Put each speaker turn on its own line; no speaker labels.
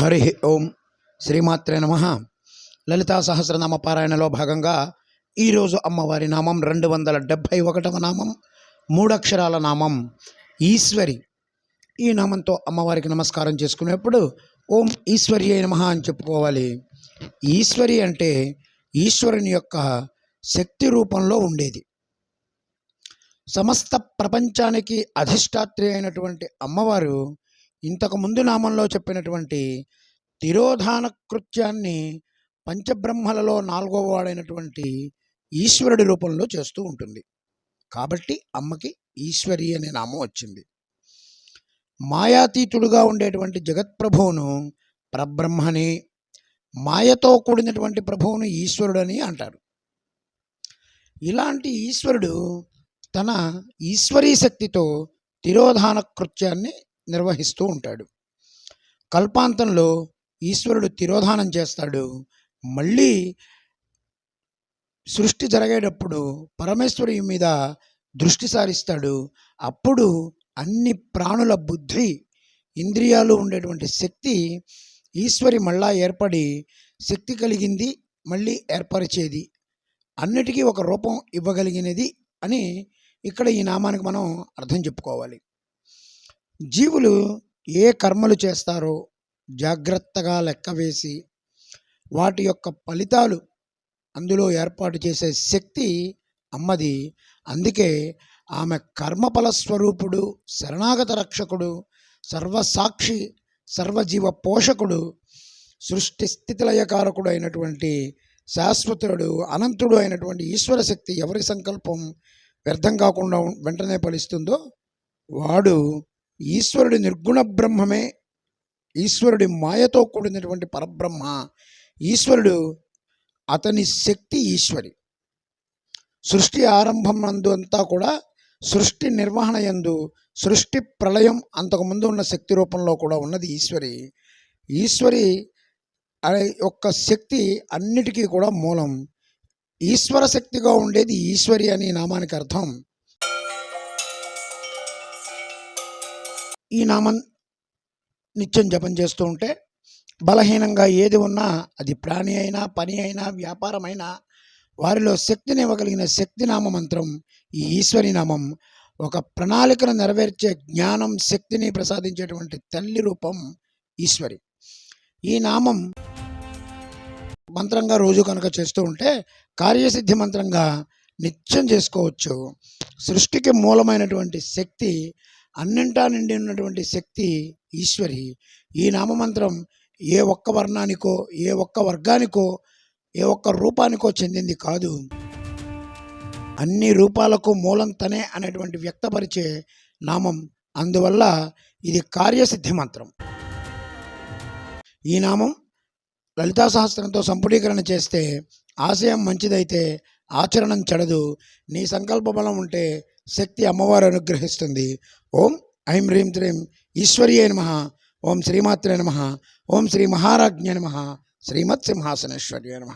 హరి ఓం శ్రీమాత్రే నమ. లలితా సహస్రనామ పారాయణలో భాగంగా ఈరోజు అమ్మవారి నామం రెండు వందల డెబ్భై ఒకటవ నామం మూడక్షరాల నామం ఈశ్వరి. ఈ నామంతో అమ్మవారికి నమస్కారం చేసుకునేప్పుడు ఓం ఈశ్వరి నమ అని చెప్పుకోవాలి. ఈశ్వరి అంటే ఈశ్వరుని యొక్క శక్తి రూపంలో ఉండేది. సమస్త ప్రపంచానికి అధిష్టాత్రి అయినటువంటి అమ్మవారు ఇంతకు ముందు నామంలో చెప్పినటువంటి తిరోధాన కృత్యాన్ని పంచబ్రహ్మలలో నాలుగవ వాడైనటువంటి ఈశ్వరుడి రూపంలో చేస్తూ ఉంటుంది. కాబట్టి అమ్మకి ఈశ్వరి అనే నామం వచ్చింది. మాయాతీతుడుగా ఉండేటువంటి జగత్ప్రభువును పరబ్రహ్మని మాయతో కూడినటువంటి ప్రభువును ఈశ్వరుడని అంటారు. ఇలాంటి ఈశ్వరుడు తన ఈశ్వరీ శక్తితో తిరోధాన కృత్యాన్ని నిర్వహిస్తూ ఉంటాడు. కల్పాంతంలో ఈశ్వరుడు తిరోధానం చేస్తాడు. మళ్ళీ సృష్టి జరిగేటప్పుడు పరమేశ్వరి మీద దృష్టి సారిస్తాడు. అప్పుడు అన్ని ప్రాణుల బుద్ధి ఇంద్రియాలు ఉండేటువంటి శక్తి ఈశ్వరి మళ్ళా ఏర్పడి శక్తి కలిగింది మళ్ళీ ఏర్పరిచేది. అన్నిటికీ ఒక రూపం ఇవ్వగలిగినది అని ఇక్కడ ఈ నామానికి మనం అర్థం చెప్పుకోవాలి. జీవులు ఏ కర్మలు చేస్తారో జాగ్రత్తగా లెక్కవేసి వాటి యొక్క ఫలితాలు అందులో ఏర్పాటు చేసే శక్తి అమ్మది. అందుకే ఆమె కర్మఫల స్వరూపుడు శరణాగత రక్షకుడు సర్వసాక్షి సర్వజీవ పోషకుడు సృష్టి స్థితిలయకారకుడు అయినటువంటి శాశ్వతుడు అనంతుడు అయినటువంటి ఈశ్వర శక్తి ఎవరి సంకల్పం వ్యర్థం కాకుండా వెంటనే ఫలిస్తుందో వాడు ఈశ్వరుడి నిర్గుణ బ్రహ్మమే ఈశ్వరుడి మాయతో కూడినటువంటి పరబ్రహ్మ ఈశ్వరుడు అతని శక్తి ఈశ్వరి. సృష్టి ఆరంభం నందు అంతా కూడా సృష్టి నిర్వహణ యందు సృష్టి ప్రళయం అంతకుముందు ఉన్న శక్తి రూపంలో కూడా ఉన్నది ఈశ్వరి. ఈశ్వరి అనే యొక్క శక్తి అన్నిటికీ కూడా మూలం. ఈశ్వర శక్తిగా ఉండేది ఈశ్వరి అని నామానికి అర్థం. ఈ నామం నిత్యం జపం చేస్తూ ఉంటే బలహీనంగా ఏది ఉన్నా అది ప్రాణి అయినా పని అయినా వ్యాపారమైనా వారిలో శక్తిని ఇవ్వగలిగిన శక్తి నామ మంత్రం ఈ ఈశ్వరి నామం. ఒక ప్రణాళికను నెరవేర్చే జ్ఞానం శక్తిని ప్రసాదించేటువంటి తల్లి రూపం ఈశ్వరి. ఈ నామం మంత్రంగా రోజు కనుక చేస్తూ ఉంటే కార్యసిద్ధి మంత్రంగా నిత్యం చేసుకోవచ్చు. సృష్టికి మూలమైనటువంటి శక్తి అన్నింటా నిండి ఉన్నటువంటి శక్తి ఈశ్వరి. ఈ నామమంత్రం ఏ ఒక్క వర్ణానికో ఏ ఒక్క వర్గానికో ఏ ఒక్క రూపానికో చెందింది కాదు. అన్ని రూపాలకు మూలం తనే అనేటువంటి వ్యక్తపరిచే నామం. అందువల్ల ఇది కార్యసిద్ధి మంత్రం. ఈ నామం లలితా సహస్రంతో సంపుటీకరణ చేస్తే ఆశయం మంచిదైతే ఆచరణం చెడదు. నీ సంకల్ప బలం ఉంటే శక్తి అమ్మవారు అనుగ్రహిస్తుంది. ఓం ఐం హ్రీం త్రీం ఈశ్వర్యే నమ. ఓం శ్రీమాత్రే నమ. ఓం శ్రీ మహారాజ్ఞ నమ. శ్రీమత్ సింహాసనేశ్వర్య నమ.